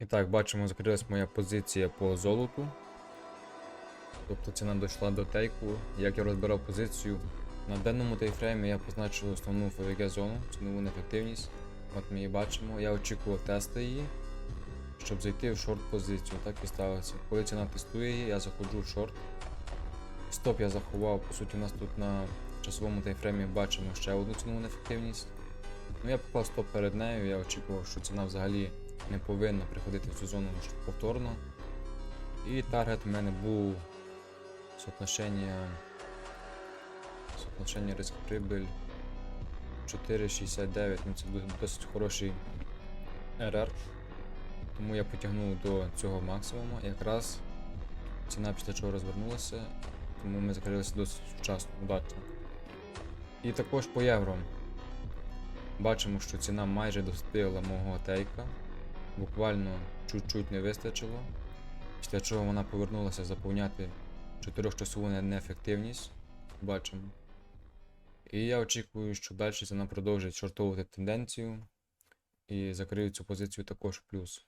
І так, бачимо, закрилась моя позиція по золоту. Тобто ціна дійшла до тейку. Як я розбирав позицію, на денному тайфреймі я позначив основну ФВГ зону, цінову неефективність. От ми її бачимо. Я очікував тести її, щоб зайти в шорт позицію. Так і сталося. Коли ціна тестує її, я заходжу в шорт. Стоп я заховав, по суті, у нас тут на часовому тайфреймі бачимо ще одну цінову неефективність. Ну я поклав стоп перед нею, я очікував, що ціна взагалі не повинна приходити в цю зону повторно. І таргет у мене був соотношення, соотношення риск прибиль 4,69, ну це досить хороший РР. Тому я потягнув до цього максимуму. Якраз ціна після чого розвернулася, тому ми закрилися досить вчасно, удачно. І також по євро. Бачимо, що ціна майже достигла мого тейка. Буквально чуть-чуть не вистачило. Після чого вона повернулася заповняти 4-часову неефективність. Бачимо. І я очікую, що далі вона продовжить шортовувати тенденцію. І закрию цю позицію також в плюс.